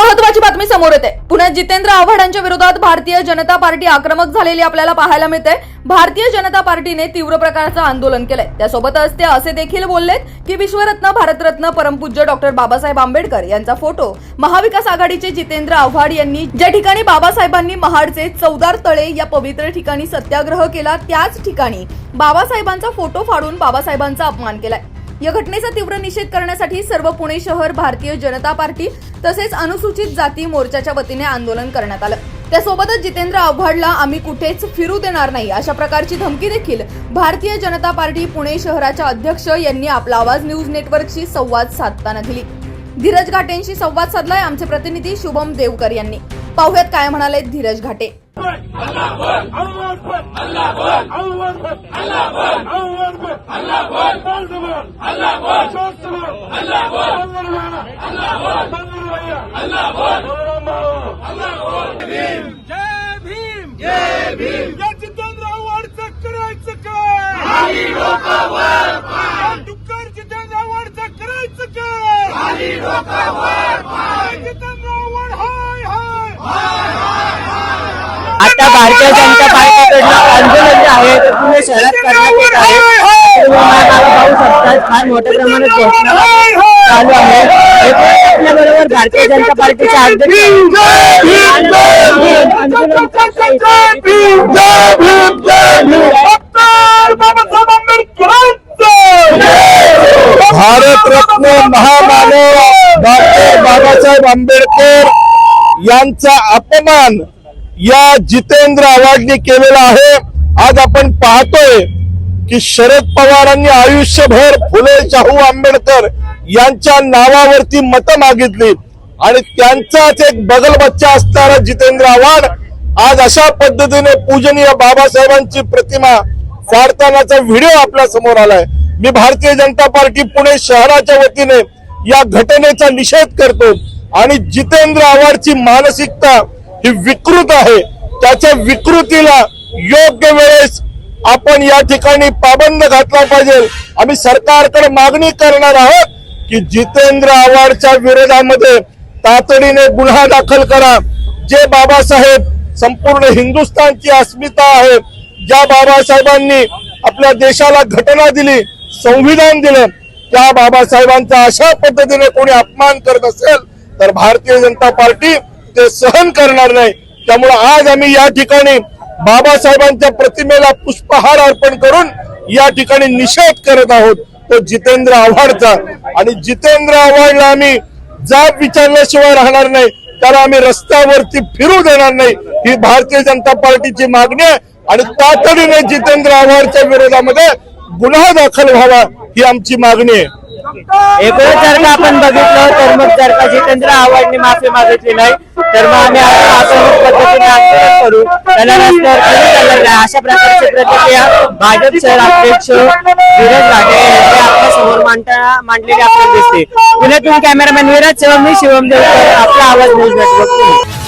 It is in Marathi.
महत्वाची बातमी समोर येते. पुण्यात जितेंद्र आव्हाडांच्या विरोधात भारतीय जनता पार्टी आक्रमक झालेली आपल्याला पाहायला मिळते. भारतीय जनता पार्टीने तीव्र प्रकारचं आंदोलन केलंय. त्यासोबतच ते असे देखील बोललेत की विश्वरत्न भारतरत्न परमपूज्य डॉक्टर बाबासाहेब आंबेडकर यांचा फोटो महाविकास आघाडीचे जितेंद्र आव्हाड यांनी ज्या ठिकाणी बाबासाहेबांनी महाडचे चौदार तळे या पवित्र ठिकाणी सत्याग्रह केला त्याच ठिकाणी बाबासाहेबांचा फोटो फाडून बाबासाहेबांचा अपमान केलाय. या घटनेचा तीव्र निषेध करण्यासाठी सर्व पुणे शहर भारतीय जनता पार्टी तसेच अनुसूचित जाती मोर्चाच्या वतीने आंदोलन करण्यात आलं. त्यासोबतच जितेंद्र आव्हाडला आम्ही कुठेच फिरू देणार नाही अशा प्रकारची धमकी देखील भारतीय जनता पार्टी पुणे शहराच्या अध्यक्ष यांनी आपला आवाज न्यूज नेटवर्कशी संवाद साधताना दिली. धीरज घाटेंशी संवाद साधलाय आमचे प्रतिनिधी शुभम देवकर यांनी. पाहुयात काय म्हणाले धीरज घाटे. जय भीम जय भीम या जितेंद्र आव्हाडचं करायचं काय? या डुक्कर जितेंद्र आव्हाडचं करायचं काय या जितेंद्र आव्हाड हाय हाय आता भारतीय जनता पार्टीकडनं आंदोलन जे आहे ते पुणे शहरात करण्यात येत आहे पाहू शकता फार मोठ्या प्रमाणात घोषणा चालू आहे. आपल्या बरोबर भारतीय जनता पार्टीचे अध्यक्ष भारतरत्न महामानव डॉक्टर बाबासाहेब आंबेडकर यांचा अपमान या जितेंद्र आव्हाडनी केलेला आहे. आज आपण पाहतोय की शरद पवारांनी आयुष्यभर फुले शाहू आंबेडकर यांच्या नावावरती मतं मागितली. आणि त्यांचाच एक बगल बच्चा असणारा जितेंद्र आव्हाड आज अशा पद्धतीने पूजनीय बाबासाहेबांची प्रतिमा फाडतानाचा व्हिडिओ आपल्यासमोर आलाय. मी भारतीय जनता पार्टी पुणे शहराच्या वतीने या घटनेचा निषेध करतो. आणि जितेंद्र आव्हाडची मानसिकता ही विकृत आहे. त्याच्या विकृतीला योग्य वेळेस आपण या ठिकाणी पाबंद घातला पाहिजे. आम्ही सरकारकडे मागणी करणार आहोत की जितेंद्र आव्हाडच्या विरोधामध्ये तातडीने गुन्हा दाखल करा. जे बाबासाहेब संपूर्ण हिंदुस्थानची अस्मिता आहे ज्या बाबासाहेबांनी आपल्या देशाला घटना दिली संविधान दिलं त्या बाबासाहेबांचा अशा पद्धतीने कोणी अपमान करत असेल तर भारतीय जनता पार्टी ते सहन करणार नाही. त्यामुळे आज आम्ही या ठिकाणी बाबासाहेबांच्या प्रतिमेला पुष्पहार अर्पण करून या ठिकाणी निषेध करत आहोत. तो जितेंद्र आव्हाडचा. आणि जितेंद्र आव्हाडला आम्ही जाब विचारल्याशिवाय राहणार नाही. त्याला आम्ही रस्त्यावरती फिरू देणार नाही. ही भारतीय जनता पार्टीची मागणी आहे. आणि तातडीने जितेंद्र आव्हाडच्या विरोधामध्ये गुन्हा दाखल व्हावा. ही आमची मागणी आहे. एकूणच जर का आपण बघितलं तर मग जर का जितेंद्र आव्हाडने माफी मागितली नाही तर मग आम्ही आता आक्रमक पद्धतीने आंदोलन करू. त्यांना रस्त्यावर कधी चालणार नाही. अशा प्रकारची प्रतिक्रिया भाजप शहर अध्यक्ष विरज घाटे यांनी आपल्यासमोर मांडताना मांडलेली आपल्याला दिसते. पुण्यातून कॅमेरामॅन विराज शिवम मी शिवम देवकर आपला आवाज न्यूज नेटवर्क